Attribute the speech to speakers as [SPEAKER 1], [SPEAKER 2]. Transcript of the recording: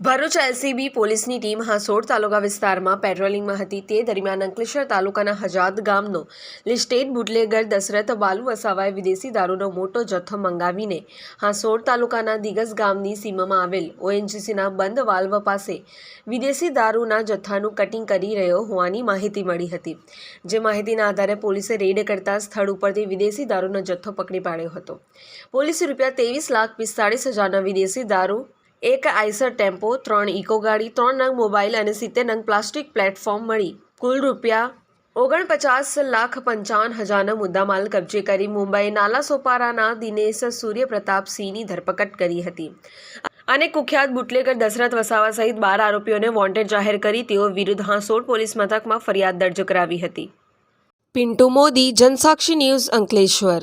[SPEAKER 1] Bharuch LCB પોલીસની team Hansot તાલુકા વિસ્તારમાં પેટ્રોલિંગમાં હતી. તે દરમિયાન અંકલેશ્વર તાલુકાના હજાદ ગામનો લિસ્ટેડ બુટલેગર દશરથ બાલુ વસાવાએ વિદેશી દારૂનો મોટો જથ્થો મંગાવીને હાંસોડ તાલુકાના દિગસ ગામની સીમામાં આવેલ ઓએનજીસીના બંધ વાલ્વ પાસે વિદેશી દારૂના જથ્થાનું કટિંગ કરી રહ્યો હોવાની માહિતી મળી હતી. જે માહિતીના આધારે પોલીસે રેડ કરતા સ્થળ ઉપરથી વિદેશી દારૂનો જથ્થો પકડી પાડ્યો હતો. પોલીસે રૂપિયા ત્રેવીસ લાખ પિસ્તાળીસ હજારના વિદેશી દારૂ એક આઈસર ટેમ્પો, ત્રણ ઇકો ગાડી, ત્રણ નંગ મોબાઈલ અને સિત્તેર નંગ પ્લાસ્ટિક પ્લેટફોર્મ મળી. કુલ રૂપિયા ઓગણપચાસ લાખ પંચાવન હજારનો મુદ્દામાલ કબજે કરી મુંબઈ નાલાસોપારાના દિનેશ સૂર્યપ્રતાપસિંહની ધરપકડ કરી હતી. અને કુખ્યાત બુટલેગર દશરથ વસાવા સહિત બાર આરોપીઓને વોન્ટેડ જાહેર કરી તેઓ વિરુદ્ધ હાંસોડ પોલીસ મથકમાં ફરિયાદ દર્જ કરાવી હતી. પિન્ટુ મોદી, જનસાક્ષી ન્યૂઝ અંકલેશ્વર.